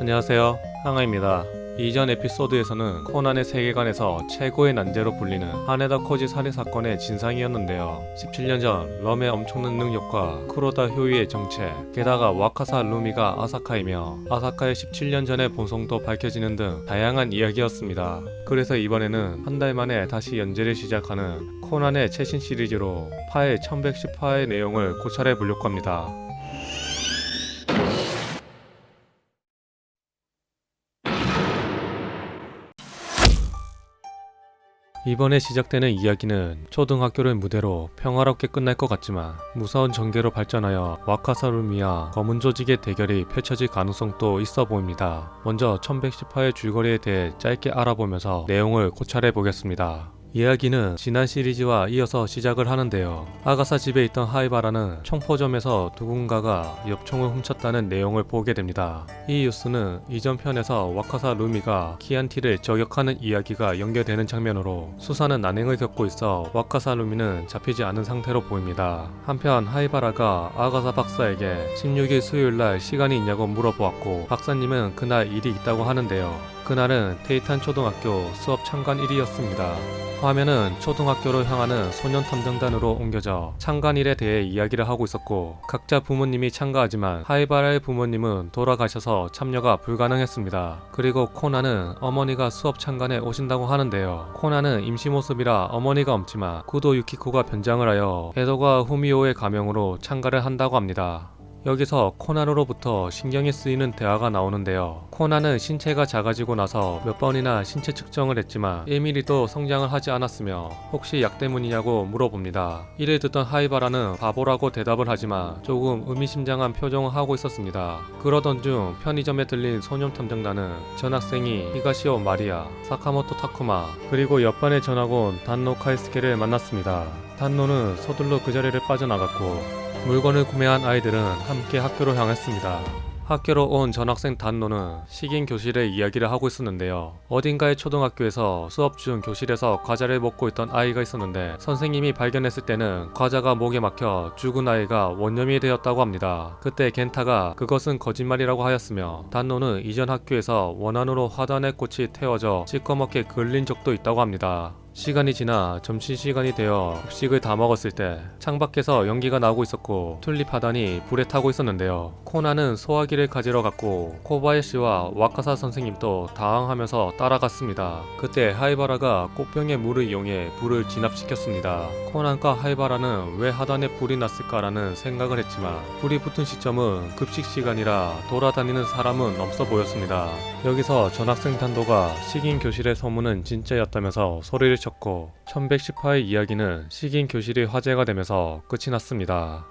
안녕하세요. 항아입니다. 이전 에피소드에서는 코난의 세계관에서 최고의 난제로 불리는 하네다 코지 살해 사건의 진상이었는데요. 17년 전 럼의 엄청난 능력과 쿠로다 효이의 정체, 게다가 와카사 루미가 아사카이며 아사카의 17년 전의 본성도 밝혀지는 등 다양한 이야기였습니다. 그래서 이번에는 한 달 만에 다시 연재를 시작하는 코난의 최신 시리즈로 파일 1110화의 내용을 고찰해 보려고 합니다. 이번에 시작되는 이야기는 초등학교를 무대로 평화롭게 끝날 것 같지만 무서운 전개로 발전하여 와카사루미와 검은 조직의 대결이 펼쳐질 가능성도 있어 보입니다. 먼저 1110화의 줄거리에 대해 짧게 알아보면서 내용을 고찰해 보겠습니다. 이야기는 지난 시리즈와 이어서 시작을 하는데요. 아가사 집에 있던 하이바라는 총포점에서 누군가가 엽총을 훔쳤다는 내용을 보게 됩니다. 이 뉴스는 이전 편에서 와카사 루미가 키안티를 저격하는 이야기가 연결되는 장면으로 수사는 난행을 겪고 있어 와카사 루미는 잡히지 않은 상태로 보입니다. 한편 하이바라가 아가사 박사에게 16일 수요일 날 시간이 있냐고 물어보았고 박사님은 그날 일이 있다고 하는데요. 그날은 테이탄 초등학교 수업 참관 일이었습니다. 화면은 초등학교로 향하는 소년 탐정단으로 옮겨져 참관일에 대해 이야기를 하고 있었고 각자 부모님이 참가하지만 하이바라의 부모님은 돌아가셔서 참여가 불가능했습니다. 그리고 코나는 어머니가 수업 참관에 오신다고 하는데요. 코나는 임시 모습이라 어머니가 없지만 구도 유키코가 변장을 하여 에도가 후미오의 가명으로 참가를 한다고 합니다. 여기서 코나로로부터 신경이 쓰이는 대화가 나오는데요. 코나는 신체가 작아지고 나서 몇 번이나 신체 측정을 했지만 1mm도 성장을 하지 않았으며 혹시 약 때문이냐고 물어봅니다. 이를 듣던 하이바라는 바보라고 대답을 하지만 조금 의미심장한 표정을 하고 있었습니다. 그러던 중 편의점에 들린 소년 탐정단은 전학생이 히가시오 마리아, 사카모토 타쿠마 그리고 옆반에 전학 온 단노 카이스케를 만났습니다. 단노는 서둘러 그 자리를 빠져나갔고 물건을 구매한 아이들은 함께 학교로 향했습니다. 학교로 온 전학생 단노는 식인 교실에 이야기를 하고 있었는데요. 어딘가의 초등학교에서 수업 중 교실에서 과자를 먹고 있던 아이가 있었는데 선생님이 발견했을 때는 과자가 목에 막혀 죽은 아이가 원념이 되었다고 합니다. 그때 겐타가 그것은 거짓말이라고 하였으며 단노는 이전 학교에서 원한으로 화단의 꽃이 태워져 시꺼멓게 걸린 적도 있다고 합니다. 시간이 지나 점심시간이 되어 급식을 다 먹었을 때 창밖에서 연기가 나오고 있었고 튤립 하단이 불에 타고 있었는데요. 코나는 소화기를 가지러 갔고 코바야시와 와카사 선생님도 당황하면서 따라갔습니다. 그때 하이바라가 꽃병에 물을 이용해 불을 진압시켰습니다. 코난과 하이바라는 왜 하단에 불이 났을까라는 생각을 했지만 불이 붙은 시점은 급식 시간이라 돌아다니는 사람은 없어 보였습니다. 여기서 전학생 단도가 식인 교실의 소문은 진짜였다면서 소리를 쳤고 1110화의 이야기는 식인 교실이 화제가 되면서 끝이 났습니다.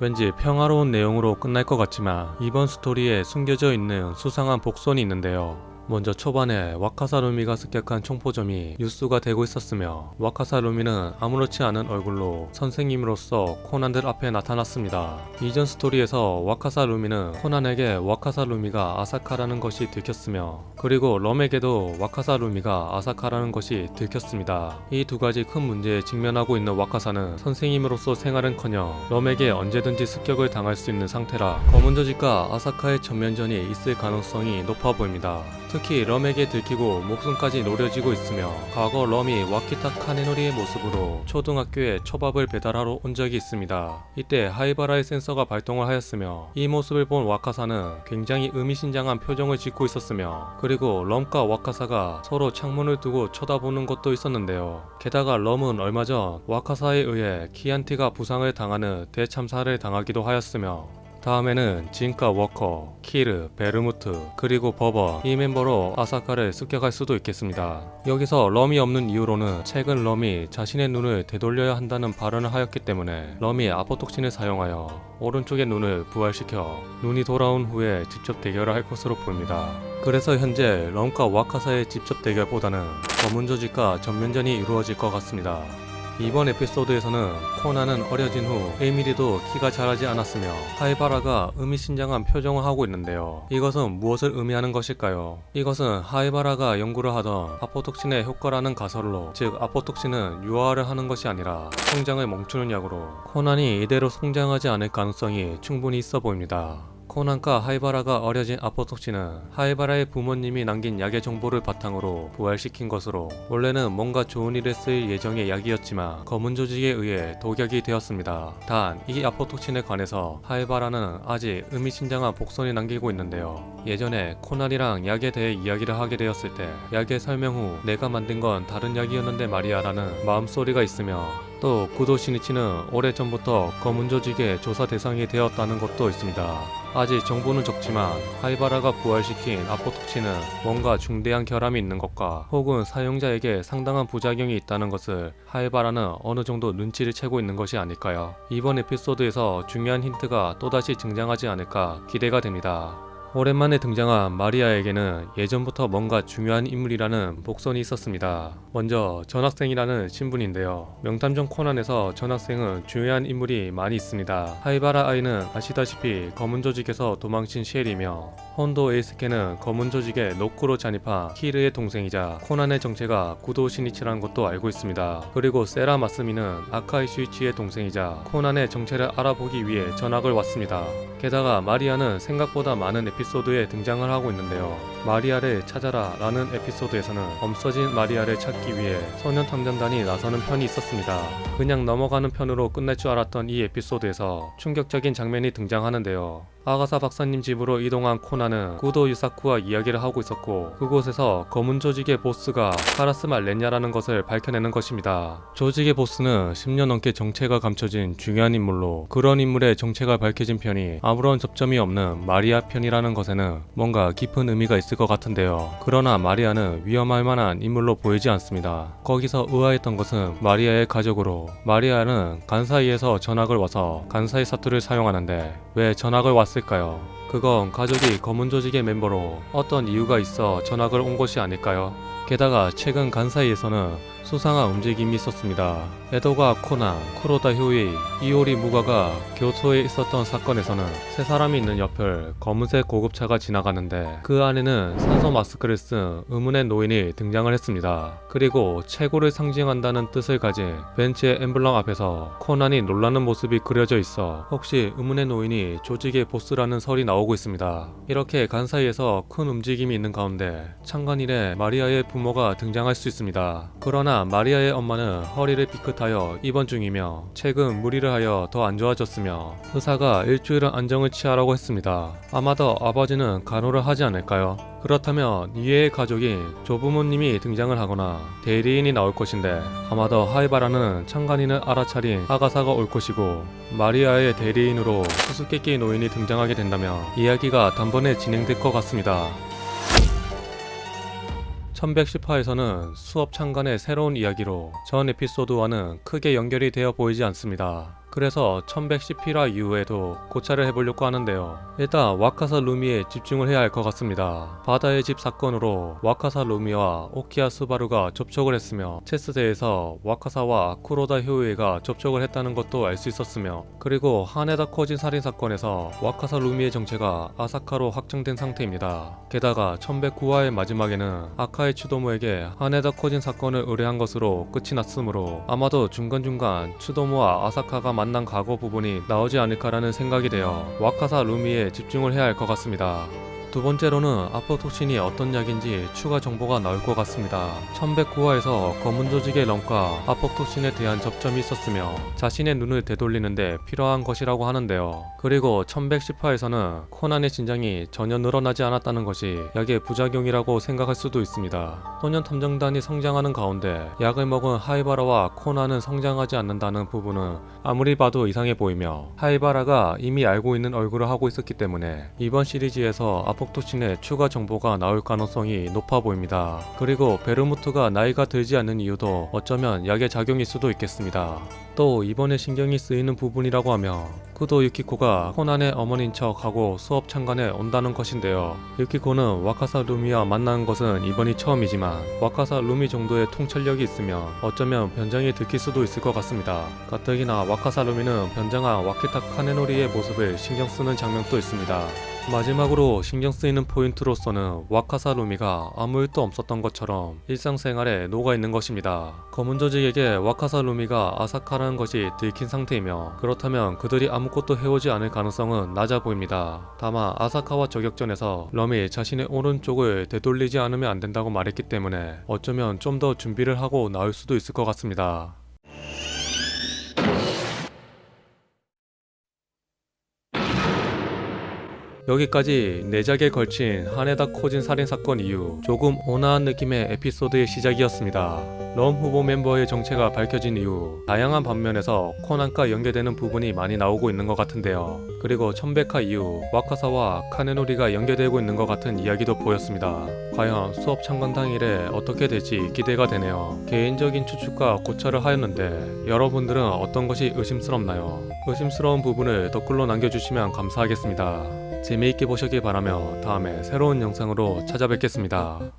왠지 평화로운 내용으로 끝날 것 같지만 이번 스토리에 숨겨져 있는 수상한 복선이 있는데요. 먼저 초반에 와카사 루미가 습격한 총포점이 뉴스가 되고 있었으며 와카사 루미는 아무렇지 않은 얼굴로 선생님으로서 코난들 앞에 나타났습니다. 이전 스토리에서 와카사 루미는 코난에게 와카사 루미가 아사카라는 것이 들켰으며 그리고 럼에게도 와카사 루미가 아사카라는 것이 들켰습니다. 이 두 가지 큰 문제에 직면하고 있는 와카사는 선생님으로서 생활은커녕 럼에게 언제든지 습격을 당할 수 있는 상태라 검은 조직과 아사카의 전면전이 있을 가능성이 높아 보입니다. 특히 럼에게 들키고 목숨까지 노려지고 있으며 과거 럼이 와키타 카네노리의 모습으로 초등학교에 초밥을 배달하러 온 적이 있습니다. 이때 하이바라의 센서가 발동을 하였으며 이 모습을 본 와카사는 굉장히 의미심장한 표정을 짓고 있었으며 그리고 럼과 와카사가 서로 창문을 두고 쳐다보는 것도 있었는데요. 게다가 럼은 얼마 전 와카사에 의해 키안티가 부상을 당하는 대참사를 당하기도 하였으며 다음에는 진카 워커, 키르, 베르무트, 그리고 버버 이 멤버로 아사카를 습격할 수도 있겠습니다. 여기서 럼이 없는 이유로는 최근 럼이 자신의 눈을 되돌려야 한다는 발언을 하였기 때문에 럼이 아포톡신을 사용하여 오른쪽의 눈을 부활시켜 눈이 돌아온 후에 직접 대결을 할 것으로 보입니다. 그래서 현재 럼과 와카사의 직접 대결보다는 검은 조직과 전면전이 이루어질 것 같습니다. 이번 에피소드에서는 코나는 어려진 후 1mm도 키가 자라지 않았으며 하이바라가 의미심장한 표정을 하고 있는데요. 이것은 무엇을 의미하는 것일까요? 이것은 하이바라가 연구를 하던 아포톡신의 효과라는 가설로 즉 아포톡신은 유화를 하는 것이 아니라 성장을 멈추는 약으로 코난이 이대로 성장하지 않을 가능성이 충분히 있어 보입니다. 코난과 하이바라가 어려진 아포톡치는 하이바라의 부모님이 남긴 약의 정보를 바탕으로 부활시킨 것으로 원래는 뭔가 좋은 일에 쓰일 예정의 약이었지만 검은 조직에 의해 독약이 되었습니다. 단 이 아포톡친에 관해서 하이바라는 아직 의미심장한 복선이 남기고 있는데요. 예전에 코난이랑 약에 대해 이야기를 하게 되었을 때 약의 설명 후 내가 만든 건 다른 약이었는데 말이야 라는 마음소리가 있으며 또 구도 시니치는 오래전부터 검은 조직의 조사 대상이 되었다는 것도 있습니다. 아직 정보는 적지만 하이바라가 부활시킨 아포톡치는 뭔가 중대한 결함이 있는 것과 혹은 사용자에게 상당한 부작용이 있다는 것을 하이바라는 어느 정도 눈치를 채고 있는 것이 아닐까요? 이번 에피소드에서 중요한 힌트가 또다시 등장하지 않을까 기대가 됩니다. 오랜만에 등장한 마리아에게는 예전부터 뭔가 중요한 인물이라는 복선이 있었습니다. 먼저 전학생이라는 신분인데요. 명탐정 코난에서 전학생은 중요한 인물이 많이 있습니다. 하이바라 아이는 아시다시피 검은 조직에서 도망친 쉘이며 혼도 에이스케는 검은 조직의 노크로 잔입한 키르의 동생이자 코난의 정체가 구도 시니치라는 것도 알고 있습니다. 그리고 세라 마스미는 아카이 슈이치의 동생이자 코난의 정체를 알아보기 위해 전학을 왔습니다. 게다가 마리아는 생각보다 많은 에피소드에 등장을 하고 있는데요. 마리아를 찾아라 라는 에피소드에서는 없어진 마리아를 찾기 위해 소년 탐정단이 나서는 편이 있었습니다. 그냥 넘어가는 편으로 끝날 줄 알았던 이 에피소드에서 충격적인 장면이 등장하는데요. 아가사 박사님 집으로 이동한 코나는 구도 유사쿠와 이야기를 하고 있었고 그곳에서 검은 조직의 보스가 카라스마 렌야라는 것을 밝혀내는 것입니다. 조직의 보스는 10년 넘게 정체가 감춰진 중요한 인물로 그런 인물의 정체가 밝혀진 편이 아무런 접점이 없는 마리아 편이라는 것에는 뭔가 깊은 의미가 있을 것 같은데요. 그러나 마리아는 위험할 만한 인물로 보이지 않습니다. 거기서 의아했던 것은 마리아의 가족으로 마리아는 간사이에서 전학을 와서 간사이 사투를 사용하는데 왜 전학을 왔을까요? 그건 가족이 검은 조직의 멤버로 어떤 이유가 있어 전학을 온 것이 아닐까요? 게다가 최근 간사이에서는 수상한 움직임이 있었습니다. 에도가 코나, 쿠로다 효이, 이오리 무가가 교토에 있었던 사건에서는 세 사람이 있는 옆을 검은색 고급차가 지나가는데 그 안에는 산소 마스크를 쓴 의문의 노인이 등장을 했습니다. 그리고 최고를 상징한다는 뜻을 가진 벤츠의 엠블럼 앞에서 코난이 놀라는 모습이 그려져 있어 혹시 의문의 노인이 조직의 보스라는 설이 나오고 있습니다. 이렇게 간 사이에서 큰 움직임이 있는 가운데 창간일에 마리아의 부모가 등장할 수 있습니다. 그러나 마리아의 엄마는 허리를 삐끗하여 입원 중이며 최근 무리를 하여 더 안 좋아졌으며 의사가 일주일은 안정을 취하라고 했습니다. 아마도 아버지는 간호를 하지 않을까요? 그렇다면 이해의 가족인 조부모님이 등장을 하거나 대리인이 나올 것인데 아마도 하이바라는 창간인을 알아차린 아가사가 올 것이고 마리아의 대리인으로 수수께끼 노인이 등장하게 된다면 이야기가 단번에 진행될 것 같습니다. 1110화에서는 수업 창간의 새로운 이야기로 전 에피소드와는 크게 연결이 되어 보이지 않습니다. 그래서 1110화 이후에도 고찰을 해보려고 하는데요. 일단 와카사 루미에 집중을 해야 할 것 같습니다. 바다의 집 사건으로 와카사 루미와 오키야 스바루가 접촉을 했으며 체스대에서 와카사와 쿠로다 효우에가 접촉을 했다는 것도 알 수 있었으며 그리고 하네다 코진 살인 사건에서 와카사 루미의 정체가 아사카로 확정된 상태입니다. 게다가 1109화의 마지막에는 아카이 추도무에게 하네다 코진 사건을 의뢰한 것으로 끝이 났으므로 아마도 중간중간 추도무와 아사카가 만난 과거 부분이 나오지 않을까라는 생각이 되어 와카사 루미에 집중을 해야 할 것 같습니다. 두 번째로는 아포톡신이 어떤 약인지 추가 정보가 나올 것 같습니다. 1109화에서 검은 조직의 럼과 아포톡신에 대한 접점이 있었으며 자신의 눈을 되돌리는데 필요한 것이라고 하는데요. 그리고 1110화에서는 코난의 진장이 전혀 늘어나지 않았다는 것이 약의 부작용이라고 생각할 수도 있습니다. 소년 탐정단이 성장하는 가운데 약을 먹은 하이바라와 코난은 성장하지 않는다는 부분은 아무리 봐도 이상해 보이며 하이바라가 이미 알고 있는 얼굴을 하고 있었기 때문에 이번 시리즈에서 아 폭토신의 추가 정보가 나올 가능성이 높아 보입니다. 그리고 베르무트가 나이가 들지 않는 이유도 어쩌면 약의 작용일 수도 있겠습니다. 또 이번에 신경이 쓰이는 부분이라고 하면 쿠도 유키코가 코난의 어머니인 척하고 수업 참관에 온다는 것인데요. 유키코는 와카사 루미와 만난 것은 이번이 처음이지만 와카사 루미 정도의 통찰력이 있으면 어쩌면 변장이 들킬 수도 있을 것 같습니다. 가뜩이나 와카사 루미는 변장한 와키타 카네노리의 모습을 신경 쓰는 장면도 있습니다. 마지막으로 신경 쓰이는 포인트로서는 와카사 루미가 아무 일도 없었던 것처럼 일상생활에 녹아 있는 것입니다. 검은 조직에게 와카사 루미가 아사카라는 것이 들킨 상태이며 그렇다면 그들이 아무것도 해오지 않을 가능성은 낮아 보입니다. 다만 아사카와 저격전에서 럼이 자신의 오른쪽을 되돌리지 않으면 안 된다고 말했기 때문에 어쩌면 좀 더 준비를 하고 나올 수도 있을 것 같습니다. 여기까지 내작에 걸친 하네다 코진 살인 사건 이후 조금 온화한 느낌의 에피소드의 시작이었습니다. 럼 후보 멤버의 정체가 밝혀진 이후 다양한 반면에서 코난과 연계되는 부분이 많이 나오고 있는 것 같은데요. 그리고 천백화 이후 와카사와 카네노리가 연계되고 있는 것 같은 이야기도 보였습니다. 과연 수업 참관 당일에 어떻게 될지 기대가 되네요. 개인적인 추측과 고찰을 하였는데 여러분들은 어떤 것이 의심스럽나요? 의심스러운 부분을 댓글로 남겨주시면 감사하겠습니다. 재미있게 보셨길 바라며 다음에 새로운 영상으로 찾아뵙겠습니다.